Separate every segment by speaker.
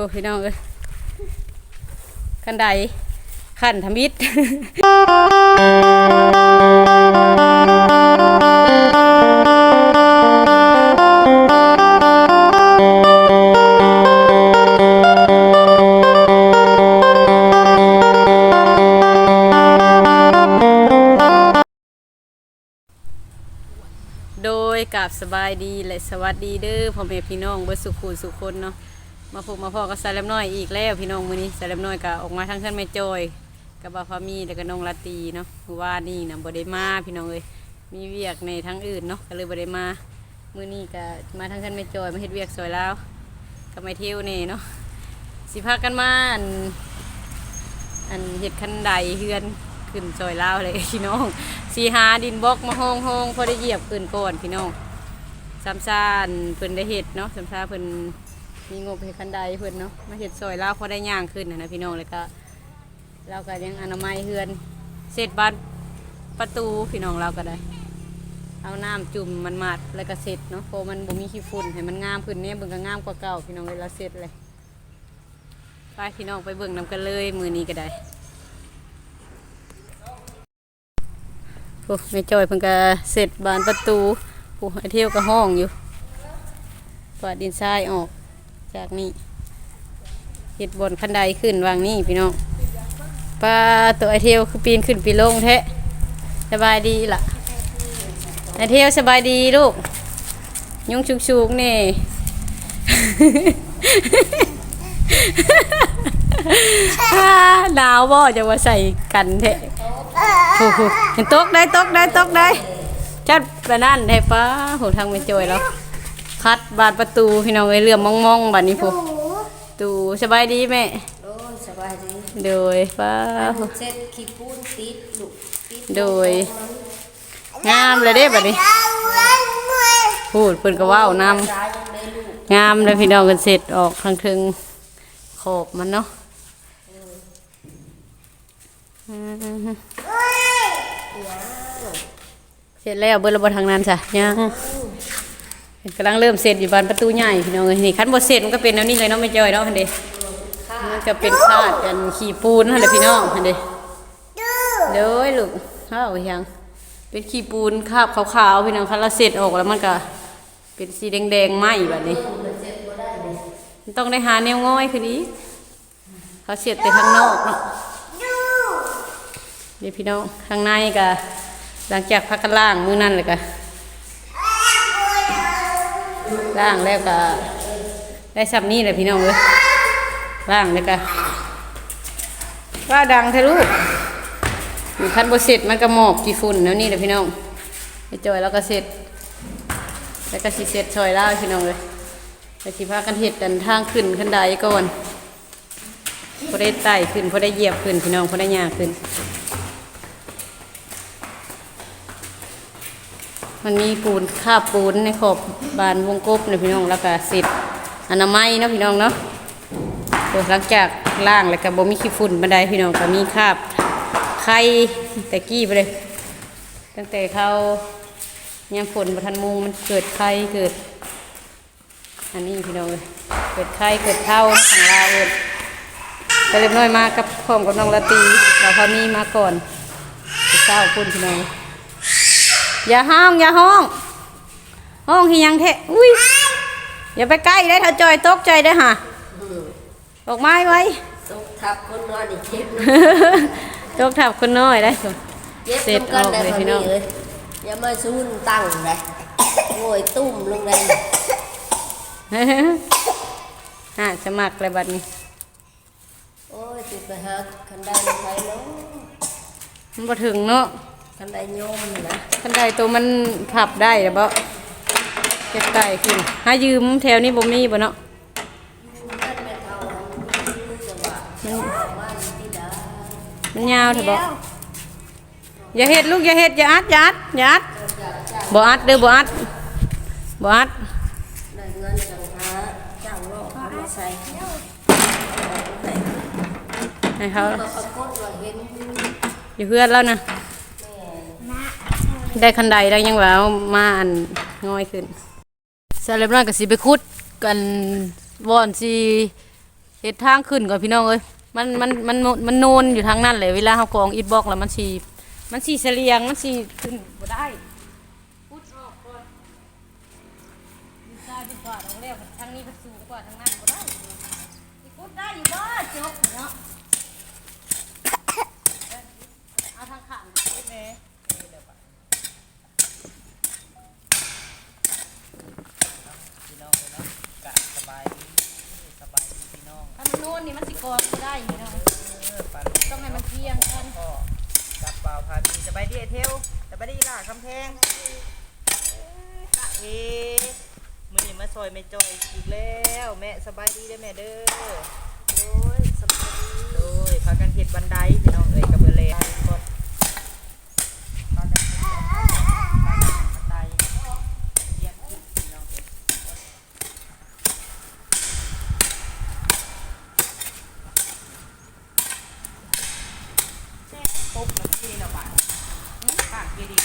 Speaker 1: อ้พี่น้องเอ้ยขันใดขันทมิดโดยกับสบายดีและสวัสดีเด้อพ่อแม่พี่น้องเบิดสุขุสุขคนเนาะ มาพบมาพอกับสายเล็มน้อยอีกแล้วพี่น้องมื้อนี้สายเล็มน้อยก็ออกมาทั้งเพื่อนแม่จอยกับบาพามีแล้วก็น้องลาตีเนาะคือว่านี่นะบ่ได้มาพี่น้องเอ้ยมีเวียกในทั้งอื่นเนาะก็เลยบ่ได้มามื้อนี้ก็มาทั้งเพื่อนแม่จอยมาเฮ็ดเวียกสวยแล้วก็ไม่เที่ยวนี่เนาะสิพากันมาอันอันเห็ดคันใดเฮือนขึ้นซอยลาวเลยพี่น้องสีหาดินบล็อกมาห้องห้องพอได้เหยียบขึ้นก่อนพี่น้องสามซานเพิ่นได้เห็ดเนาะสามซาเพิ่น มีงบเห็ดคันใดเพิ่นเนาะมาเห็ดซอยลาวพอได้ย่างขึ้นนะนะพี่น้องเลยก็เราก็ยังอนามัยเฮือนเสร็จบานประตูพี่น้องเราก็ได้ เอาน้ำจุ่มมันมาดแล้วก็เสร็จเนาะเพราะมันบ่มีขี้ฝุ่นให้มันงามขึ้นเนี่ยเบิ่งก็งามกว่าเก่าพี่น้องเวลาเสร็จเลยไปพี่น้องไปเบิ่งนำกันเลยมือนี้ก็ได้โอ้แม่จอยเพิ่งก็เสร็จบานประตูโอ้ไอเที่ยวก็ห้องอยู่ปาดดินทรายออก จากนี่เห็ดบนคันไดขึ้นวางนี่พี่น้องปลาตัวไอเทียวคือปีนขึ้นปีนลงแท้สบายดีล่ะไอเทียวสบายดีลูกยุงชุกๆนี่อ่าหนาวบ่จะมาใส่กันแท้โอ้โหเห็นตกได้ตกได้ตกได้จัดไปนั่นแท้ป้าโหทางไม่จอยแล้ว คัดบานประตูพี่น้องเอ้ยเรือมมองๆบานนี้พูตูสบายดีแม่
Speaker 2: โอ้ยสบายดี
Speaker 1: โดยป้า
Speaker 2: เซ็ตขี้ปูนติดลูกติด
Speaker 1: โดยงามเลยเด้บัดนี้ พูดเพิ่นก็เว้าวนำ
Speaker 2: ตายยังได้ลูก
Speaker 1: งามเลยพี่น้องกันเสร็จออกทางถึงขอบมันเนาะอืมเสร็จแล้วเบิดระบบทางนั้นจ้ะยัง กำลังเริ่มเสร็จอยู่บานประตูใหญ่พี่น้องเอ้ยนี่คันบ่เสร็จมันก็เป็นแนวนี้เลยเนาะไม่จอยเนาะคันเดมันก็เป็นคาดกันขี่ปูนหั่นแหละพี่น้องคันเดเด้อลูกเฮายังเป็นขี้ปูนคาบขาวๆพี่น้องคันเราเสร็จออกแล้วมันก็เป็นสีแดงๆไหมแบบนี้มันต้องได้หาแนวง่อยคือนี้เขาเสียดแต่ข้างนอกเนาะเดี๋ยวพี่น้องข้างในก็หลังจากพักกันล่างมือนั่นเลยก็ ล่างแล้วก็ได้สับนี่เลยพี่น้องเลยล่างแล้วก็ว่าดังเทะลูกคันบเสร็จมันก็หมอกกี่ฝุ่นแล้วนี่เลยพี่น้องไปจอยแล้วก็เสร็จ แล้วก็สิเสร็จซอยล่าพี่น้องเลยไปสิพากันเห็ดกันทางขึ้นขึ้นไดก่อนพอได้ไต่ขึ้นพอได้เหยียบขึ้นพี่น้องพอได้ย่างขึ้น มันมีปูนคาบปูนในขอบบานวงกบนะพี่น้องแล้วก็เสร็จอนามัยเนาะพี่น้องเนาะหลังจากล่างแล้วก็บ่มีขี้ฝุ่นบันไดพี่น้องก็มีคาบไข่แต่กี้ไปเลย ตั้งแต่เขายังฝนประทันมุงมันเกิดไข้เกิด อันนี้พี่น้องเลยเกิดไข้เกิดเท่าทางลาเอิ้นแต่เล็กน้อยมากับพร้อมกับน้องละตีเราพามีมาก่อนเศร้าพุ่นพี่น้อง อย่าห้องอย่าห้อง ห้องที่ยังเทะอุ้ยอย่าไปใกล้ได้ถ้าจอยตกใจได้อฮะออกไม้ไว้
Speaker 2: ตกทับคนนอนอีกเจ็บ
Speaker 1: ตกทับคนน้อยได้อ
Speaker 2: เจ็บ
Speaker 1: เสร็จ
Speaker 2: นำกัน
Speaker 1: ออก
Speaker 2: ได้
Speaker 1: เลย
Speaker 2: พอ
Speaker 1: พี่น้
Speaker 2: ดี
Speaker 1: อง
Speaker 2: เลยอย่ามาซูนตั้งเลยโอ้ยตุ้มลงเลย
Speaker 1: ฮะสมัครเลยบัดนี้
Speaker 2: โอ้ยติดไปหาคันไดไฟเนาะ
Speaker 1: มันบ่ถึงเนาะ
Speaker 2: คันไดโยมนี่นะ
Speaker 1: คันใดตัวมันขับได้หรือเปล่าเก็บไก่ขึ้นหายืมแถวนี้บ่มีบ่เนาะ
Speaker 2: นั่นแม่เท่าจังหวะ
Speaker 1: มัน
Speaker 2: ว่าติดา
Speaker 1: มันยาวเถอะบ่อย่าเฮ็ดลูกอย่าเฮ็ดอย่าอัดอย่าอัดอย่าอัดบ่อัดเด้อบ่อัดบ่อัด
Speaker 2: ได้เงินจังหาเจ้าโลกเอามาใส่
Speaker 1: ให้เขา
Speaker 2: ก็ปรากฏว่าเห็น
Speaker 1: อยู่เพื่อนแล้วนะ ได้คันใดได้ยังว่าเอามาอันง่อยขึ้นเสร็จแล้วนั่นก็สิไปขุดกันวอนสิเฮ็ดทางขึ้นก่อนพี่น้องเอ้ยมันมันมันมันโนนอยู่ทางนั้นเลยเวลาเฮากองอิฐบล็อกแล้วมันสิมันสิเสลียงมันสิขึ้นบ่ได้พุดออกก่อนดีไซน์ดีกว่าเราเรียกว่าทางนี้มันสูงกว่าทางนั้นบ่ได้สิพุดได้อยู่บ่จบเนาะเอาทางข้างพุดแหน่
Speaker 3: พี่น้องเลยเนาะกะสบายดีสบายดีพี่น้อง
Speaker 1: ถ้ามันโน่นนี่มันสิกองบ่ได้พี่น้องต้องให้มันเที่ยงกัน
Speaker 3: กับเปล่าพามีสบายดีเทลจะไปดีล่ะคำแพงเอ๊มือนี้มาซอยไม่จอยอีกแล้ว แม่สบายดีเด้แม่เด้อ
Speaker 2: โอ้ยสบายดี
Speaker 3: โดยพากันเห็ดบันไดพี่น้องเอ้ยกับเบอร์เลนก่อนพากันเฮ็ดบันไดเรียนขึ้นพี่น้องเอ้ยปุ๊บมันที่เนาะบ้านข้างที่ดี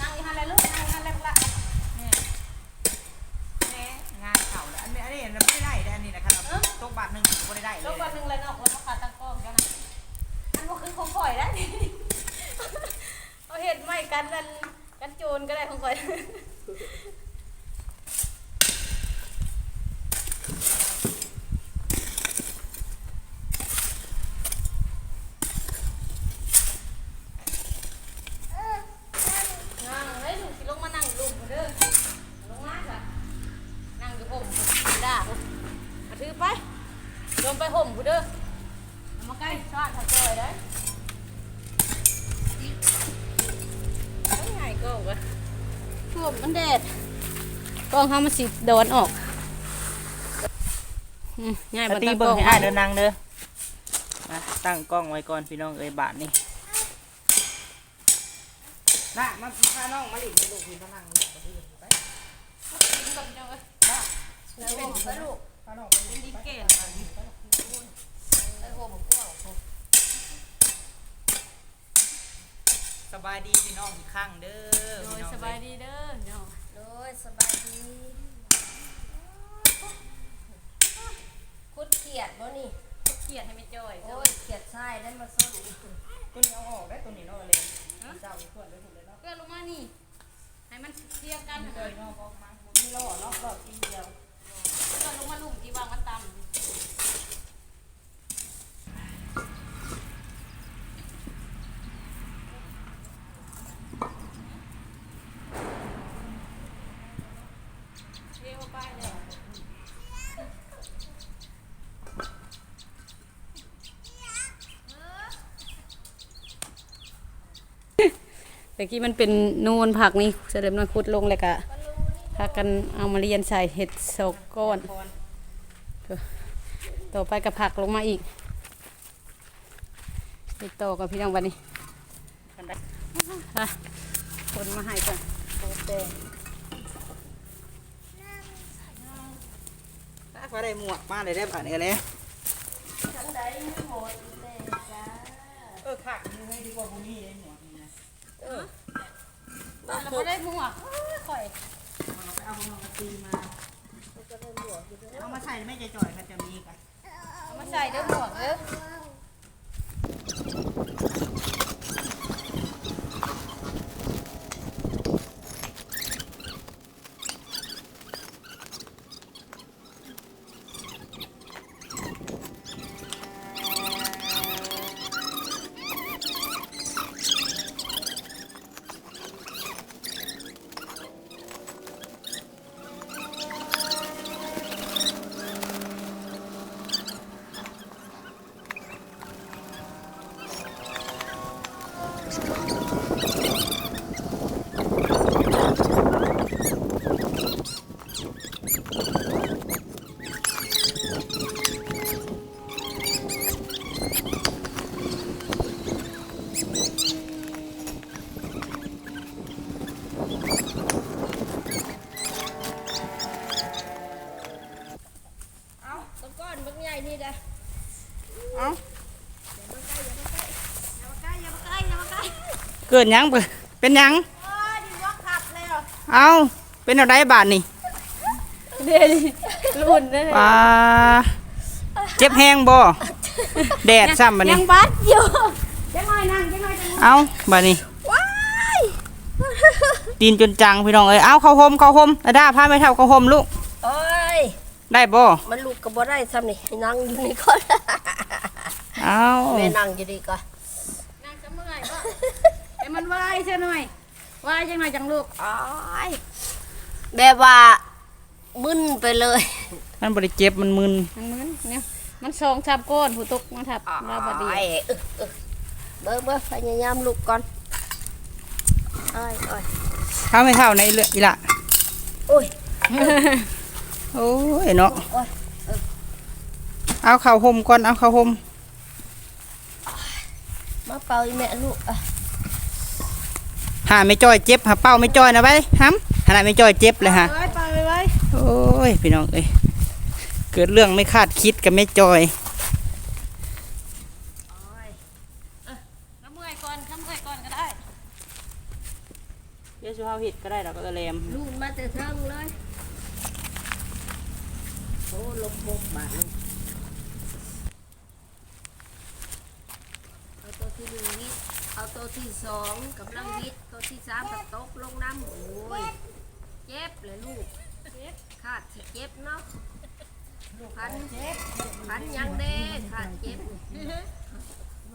Speaker 1: นั่งอีหันเลยลูกนั่งอีหันเลยละ
Speaker 3: แม่แม่งานเข่าแล้วอันนี้อันนี้เราไม่ได้ได้อันนี้นะครับตกบาทหนึ่งก็ไม่ได้เล
Speaker 1: แล้ว
Speaker 3: ย
Speaker 1: วันหนึ่งเลยเนาะคนมาขาตั้งกล้องกันนะอันว่าคือของข่อยได้ เอาเห็ดไม่ กันนั่นกันโจรก็ได้ของข่อย นั่งเฮ้ยลูกสิลงมานั่งลุมเด้อลงมาจ้ะนั่งอยู่ห่มด่าผมมาถือไปลงไปห่มกูเด้อเอามาใกล้ชาติถ้าจอยได้ต้องไงก็วะห่ มมันแดดกล้องเขามันสิโดนออกอืมง่าย
Speaker 3: ป
Speaker 1: บัน
Speaker 3: ตี
Speaker 1: ตั้งก
Speaker 3: เบิ่
Speaker 1: ล้
Speaker 3: ง
Speaker 1: อง
Speaker 3: ให้อ้ายเดินนางเด้อนะตั้งกล้องไว้ก่อนพี่น้องเอ้ยบาทนี่น่ะมาพาน้องมาหลินลูกพี่มานั่งนี่ไป
Speaker 1: กินกับเจ้าเอ้ย
Speaker 2: แล้วผมไปลูก
Speaker 3: พาน้องไป
Speaker 1: เป็นดีเกน
Speaker 2: ไปผมกว้างผม
Speaker 3: สบายดีพี่น้องอีกครั้งเด้อ
Speaker 1: โด
Speaker 3: พี่
Speaker 1: ย
Speaker 3: น้อง
Speaker 1: สบายดีเด้อเนาะ
Speaker 2: โดยสบายดีคุดเขียดบ่นี่
Speaker 1: เกลียดให้ไม่จอย
Speaker 2: โอ้ยเขียดทรายได้มาส้น
Speaker 3: ตัวนี้เอาออกได้ตัวนี้เนาะเลยเจ้าอีกคนได้ถูกเลยเนาะ
Speaker 1: เพื่อนลงมานี่ให้มันเทียงกัน
Speaker 3: เล
Speaker 1: เลยย
Speaker 3: เนาะบอกมามีล่อเนาะล่อกินเดียว
Speaker 1: เพื่อนลงมาลุ่มที่วางมันต่ำเรียกว่าป้ายเลย แต่กี้มันเป็นนูนผักนี่เสด็จมันคุดลงเลยกะพากันเอามาเรียนใส่เห็ดโซกก้อนต่อไปกับผักลงมาอีกไปต่อกับพี่น้องวันนี้
Speaker 3: กันได้
Speaker 1: อะคนมาให้กันโอเค
Speaker 3: ถ้าเขาได้หมวกมาเลยได้บาทนี้เลย
Speaker 2: ทั้งใดมีหมดเลยจ้า
Speaker 3: เออขาดมือให้ดีกว่าพวกนี้เลยหมวก
Speaker 2: เออ
Speaker 1: แล้วเขาได้หมวข่อย
Speaker 3: เอาไปเอาของกมาตีมาเอามาใส่ไม่จะจ่อยกันจะมีกัน
Speaker 1: เอามาใส่เด้อหมวกเด้อ
Speaker 2: ก้อนเบักใหญ่นี่เด้อ
Speaker 3: เอา
Speaker 2: อย่ามาใกล้อย่ามาใกล้อย่ามาใกล้
Speaker 3: เกิดหยังเปิเป็นหยัง
Speaker 2: เออดิวอกขับเลยเหรอ
Speaker 3: เอาเป็นอะไรบาทนี่
Speaker 1: เด้รุ่นเด้อ
Speaker 3: ปลาเจ็บแห้งบ่แดดซ้ำบัด
Speaker 1: ยั
Speaker 3: นี้
Speaker 1: งบัดอยู่จังหน่อยนั่งจังหน่อยจังหน่อย
Speaker 3: เอ้าบัดนี้
Speaker 2: ว้าย
Speaker 3: ตีนจนจังพี่น้องเอ้ย เอ้าเข้าห่มเข้าห่มอาดาพาไม่เท่าเข้าห่มลูก
Speaker 2: โอ้ย
Speaker 3: ได้บ่
Speaker 2: มันลูกก็บ่ได้ซ้ำนี่ให้นั่งอยู่นี่ก่อน
Speaker 3: เอ้า
Speaker 2: แม่นั่งอยู่นี่ก่อน
Speaker 1: นั่งจะเมื่อยบ่ให้มันวายซะหน่อยวายจังหน่อยจังลูก
Speaker 2: อ้ายแบบว่ามึนไปเลย
Speaker 3: มันบ่ได้เจ็บมันมึน
Speaker 1: มันมันเนี่ยมันสองทับก้อนผู้ตกมาทับเราบดดี
Speaker 2: อ้ายเออเออเบิ่งเบิ่งพยายามลุกก่อนอ้ายอ้าย
Speaker 3: พาไม่เท่าในเรืออีละ
Speaker 2: โอ้ย
Speaker 3: โอ้ยเนาะ
Speaker 2: โอ้ย
Speaker 3: เอาเข้าห่มก่อนเอาเข้าห่ม
Speaker 2: มาเป่าอีแม่ลูกอะ
Speaker 3: หาไม่จ้อยเจ็บหาเป้าไม่จ้อยนะไว้ห้ำขนาดไม่จ้อยเจ็บเลยฮะ
Speaker 1: ไว้ไปไว้
Speaker 3: โอ้ยพี่น้องเอ้ยเกิดเรื่องไม่คาดคิดกับไม่จ้อย
Speaker 1: แล้วเมื่อยก่อนทำเมื่อยก่อนก็ได้
Speaker 3: เดี๋ยวชูเฮาเห็ดก็ได้ดอกกระเลม
Speaker 2: ลูกมาแต่เทิงเลยโอ้ ลบบกบาดเลยเอาตัวที่หนึ่งวิทย์เอาตัวที่สองกำลังวิทย์ตัวที่สามกับตกลงน้ำโอ้ยเจ็บเลยลูกขาดสิเจ็บเนาะพันพันยังเด้ขาดเจ็บ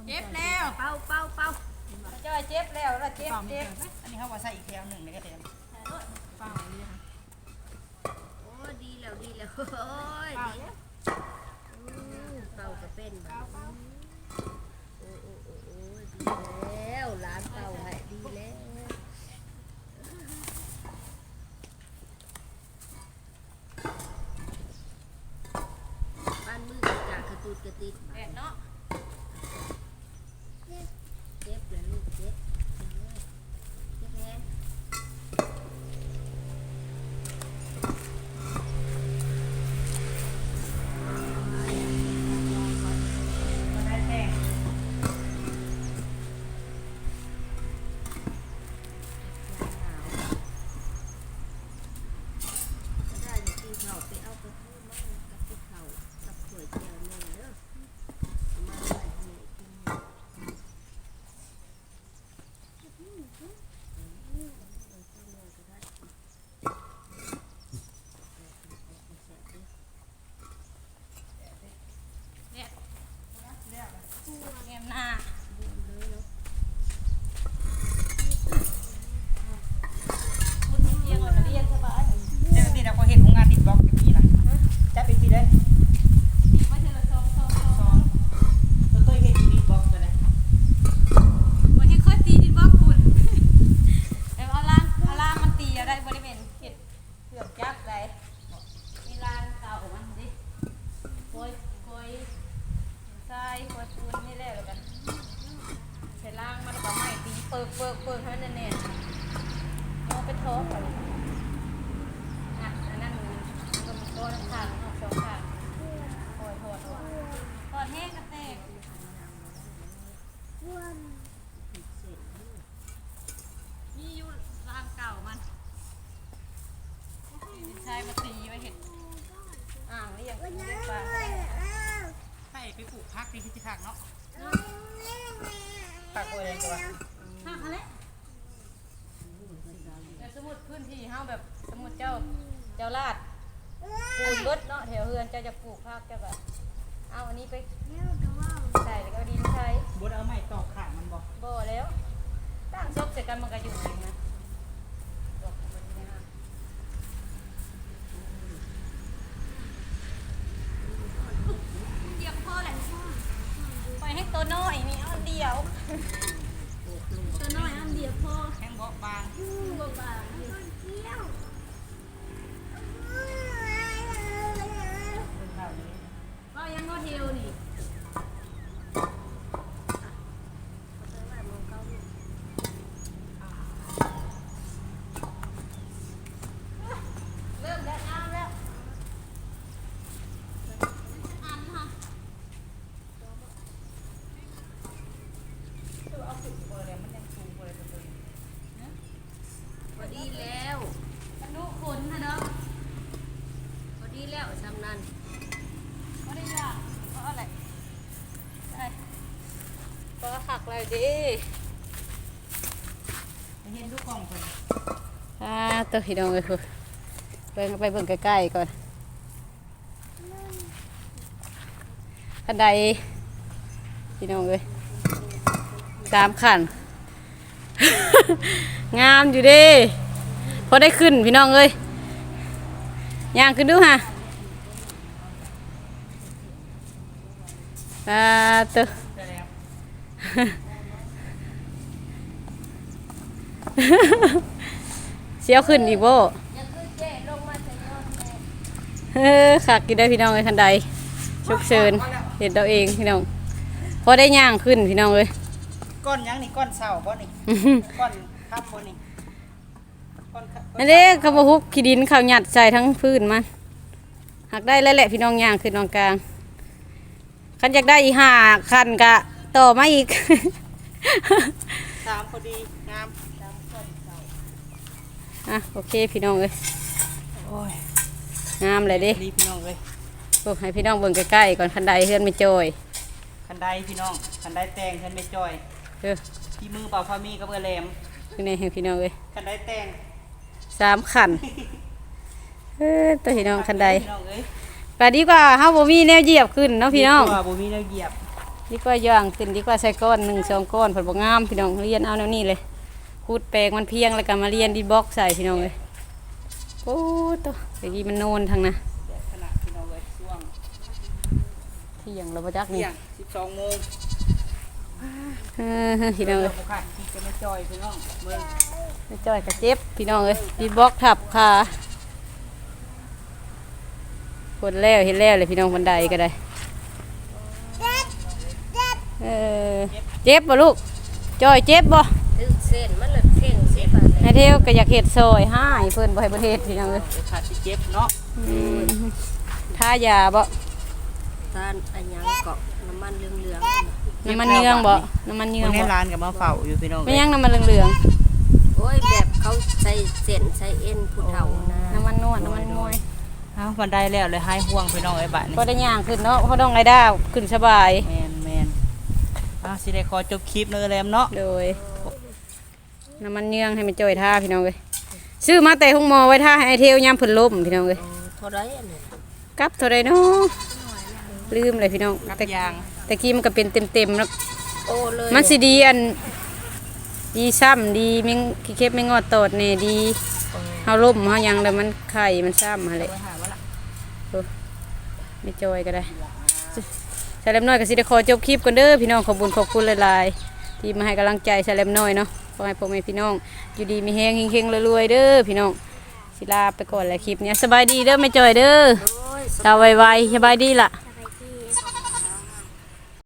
Speaker 1: เจ็บแล้ว
Speaker 2: เป่าเป่าเป่า
Speaker 1: จ้อยเจ็บแล้วแล้วเจ็บเจ็บ
Speaker 3: อันนี้เขาว่าใส่อีกแถวหนึ่งในกระเทียม
Speaker 2: โอ้ดี แล้วดีแล้วโอ้ยดีอืมเป่าก็เป็นแบบโอ้โอ้โอ้โอ้ยดีแล้วร้านเป่าให้ดีแล้วบ้านมือกระจากกระตุดกระติด
Speaker 1: แดดเนาะ
Speaker 2: ใช่
Speaker 3: ไป
Speaker 1: ปลู
Speaker 3: กพักนี่ที่พักเนาะพักโอ้ยเลยจ้ะ
Speaker 1: ห้าอะไรแต่สมมุดพื้นที่เฮาแบบสมมุดเจ้าเจ้าลาดปลูกเบิดเนาะแถวเฮือนเจ้าจะปลูกภาคเจ้าแบบเอาอันนี้ไปใส่แล้วก็เอาดินใช้
Speaker 3: บดเอาไม้ตอกขามันบอก
Speaker 1: บ่แล้วตั้งซบใส่กันมันก็อยู่เองนะดอกมันเนี่ยนะเดียวก็พอแหละไปให้ ตัวน้อยนี่เอาอันเดียวตัวน้อยอันเดียวพอ
Speaker 3: แห้งบอกบาง
Speaker 1: บ่บางก็ยังงอเทียวนี่ายดี
Speaker 3: เห็นทุกกล่องเพิ่น
Speaker 1: อ่าตัวพี่น้องเลยคือเบิ่งไปเบิ่งใกล้ๆก่อนขันใดพี่น้องเลยสามขันงามอยู่เดิพอได้ขึ้นพี่น้องเลยย่างขึ้นดูฮะอ่าตัว
Speaker 3: ได้แล้ว
Speaker 1: เสียวขึ้นอีกบ่
Speaker 2: อย่าคือเจ๊ลงมาใส่ยอดแม่
Speaker 1: เออขักกินได้พี่น้องเลยคันใดฉุกเฉินเห็นเราเองพี่น้องพอได้ย่างขึ้นพี่น้องเลย
Speaker 3: ก้อนหยังนี่ก้อนเสาบ่นี่ก้อนข้ามบ่นี่ก้อนข้าม
Speaker 1: นั่นเด้เขาบอฮุบขี้ดินเขาหยัดใส่ทั้งพื้นมันหักได้แล้วแหละพี่น้องย่างขึ้นน้องกลางคันอยากได้อีกห้าคันกะต่อมาอีก
Speaker 3: สามพอดีงาม
Speaker 1: อะโอเคพี่น้องเลย
Speaker 3: โอ้ย
Speaker 1: งามเลยเดิ
Speaker 3: รีพี่น้องเลย
Speaker 1: พวกให้พี่น้องเบิ่งใกล้ๆก่อนคันใดเฮือนไม่จอย
Speaker 3: คันไดพี่น้องคันไดแตงคันไม่จอย
Speaker 1: เออ
Speaker 3: ที่มือเปล่าพามีกับเบอร์แหลม
Speaker 1: คือในให้พี่น้องเลย
Speaker 3: คันไดแตง
Speaker 1: สามขันเออตัวพี่น้องคันใด
Speaker 3: พี่น้องเอ้ย
Speaker 1: ไปดีกว่าเฮาบ่มีแนวเหยียบขึ้นเนาะพี่น้อง
Speaker 3: ดีกว่าบ่มีแนวเหยียบ
Speaker 1: ดีกว่าย่างขึ้นดีกว่าใส่ก้อนหนึ่งสองก้อนผลบ่งามพี่น้องเรียนเอาแนวนี้เลย คูดแปลงมันเพียงแล้วก็มาเรียนดีบล็อกใส่พี่น้องเลยโอ้ตัวเมื่อกี้มันโนนทางนะ
Speaker 3: แดดขนาดพี่น้องเลยช่วง
Speaker 1: เที่ยงเราบ่จักนี่
Speaker 3: เที่ยง12โมง
Speaker 1: เออพี่น้องเอ้ย
Speaker 3: บ่ขาดที่จะไม่จอยพี่น้องเบิ่ง
Speaker 1: ไม่จ้อยก็เจ็บพี่น้องเอ้ยดีบล็อกทับขาคนแล้วเห็นแล้วเลยพี่น้องบันไดก็ได้เออเจ็บบ่ลูกจ้อยเจ็บบ่
Speaker 2: ถึงเส้นมันเลยเข่งสิบาทเลย
Speaker 1: นายเทวก็อยากเห็ดซอยให้เพิ่นบ่ให้เพิ่นเฮ็ดพี่น้องเอ้ย
Speaker 3: เดี๋ยวขาดที่เจ็บเนาะ
Speaker 1: ทายาบ่
Speaker 2: ตานอันยังเกาะน้ำมันเหลือง
Speaker 1: น้ำมันเยืองบ่น้ำมันเยื
Speaker 3: ค
Speaker 1: อง
Speaker 3: นใน
Speaker 1: บ่
Speaker 3: ร้านกับมาเฝ้าอยู่พี่น้อง
Speaker 1: ไม่
Speaker 3: เอ้ย
Speaker 1: ยังน้ำมันเหลือง
Speaker 2: โอ้ยแบบเขาใส่เส้นใส่เอ็นผู้เฒ่านะ
Speaker 1: ๆน้ำมันนวดน้ำมันมวย
Speaker 3: อ้าวันใดแล้วเลยหายห่วงพี่น้องไอ้ยบ้านนี่
Speaker 1: พอได้ย่างขึ้นเนาะพอต้องไรดาวขึ้นสบาย
Speaker 3: แมนแมนอ้าวสิได้ขอจบคลิปเนื้อแรมเนาะ
Speaker 1: โดย น้ำมันเยืองให้มันจ่อยท่าพี่น้องเอ้ยซื้อมาแต่ห้องหมอไว้ท่าให้ไอเทวยามเพิ่นล้มพี่น้องเอ้ย
Speaker 2: เท่าไรอันนี้
Speaker 1: กลับเท่าไรเนาะลืมเลยพี่น้อง
Speaker 3: กับ
Speaker 1: แต่
Speaker 3: ยาง
Speaker 1: แต่กี้มันก็เป็นเต็มๆแล้ว
Speaker 2: โอ้เลย
Speaker 1: มันสิดีอัน ดีซ้ำดีแมงขี้เข็บไม่งอดตอดแน่ดีเฮาล้มเฮาหยังแล้วมันไข่มันซ้ำหั่นแหละ
Speaker 3: ไว้หาว่าละ
Speaker 1: ไม่จอยก็ได้ชาเลมน้อยก็สิได้ขอจบคลิปก่อนเด้อพี่น้องขอบคุญขอบคุณหลายๆที่มาให้กำลังใจชาเลมน้อยเนาะข อให้พ่อแม่พี่น้อง อยู่ดีมีแฮงเฮงๆรวยๆเด้อพี่น้องสิลาไปก่อนแหละคลิปเนี้ยสบายดีเด้อไม่จอยเด้อ
Speaker 2: โอ้ย
Speaker 1: ตาไวๆสบายดีล่ะ
Speaker 2: ส